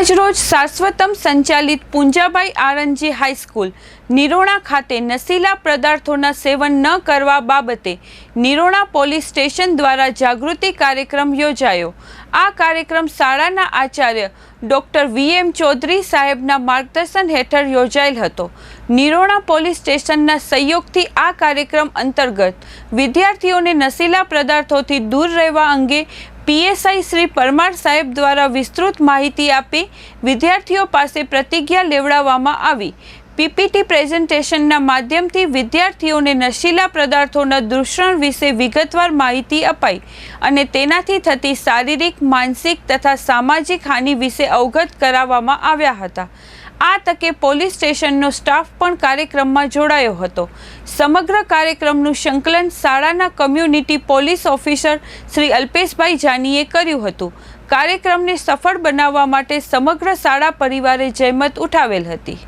આજરોજ શાશ્વતમ સંચાલિત પૂંજાભાઈ આરંજી હાઈસ્કૂલ, નિરોણા ખાતે નશીલા પદાર્થોના સેવન ન કરવા બાબતે નિરોણા પોલીસ સ્ટેશન દ્વારા જાગૃતિ કાર્યક્રમ યોજાયો. આ કાર્યક્રમ શાળાના આચાર્ય ડૉક્ટર વી એમ ચૌધરી સાહેબના માર્ગદર્શન હેઠળ યોજાયેલ હતો. નિરોણા પોલીસ સ્ટેશનના સહયોગથી આ કાર્યક્રમ અંતર્ગત વિદ્યાર્થીઓને નશીલા પદાર્થોથી દૂર રહેવા અંગે પીએસઆઈ શ્રી પરમાર સાહેબ દ્વારા વિસ્તૃત માહિતી આપી વિદ્યાર્થીઓ પાસે પ્રતિજ્ઞા લેવડાવવામાં આવી. પીપીટી પ્રેઝન્ટેશનના માધ્યમથી વિદ્યાર્થીઓને નશીલા પદાર્થોના દૂષણ વિશે વિગતવાર માહિતી અપાઈ અને તેનાથી થતી શારીરિક, માનસિક તથા સામાજિક હાનિ વિશે અવગત કરાવવામાં આવ્યા હતા. આ તકે પોલીસ સ્ટેશનનો સ્ટાફ પણ કાર્યક્રમમાં જોડાયો હતો. સમગ્ર કાર્યક્રમનું સંકલન શાળાના community police officer Shri Alpeshbhai જાનીએ કર્યું હતું. કાર્યક્રમને સફળ બનાવવા માટે સમગ્ર શાળા પરિવારે જહેમત ઉઠાવેલ હતી.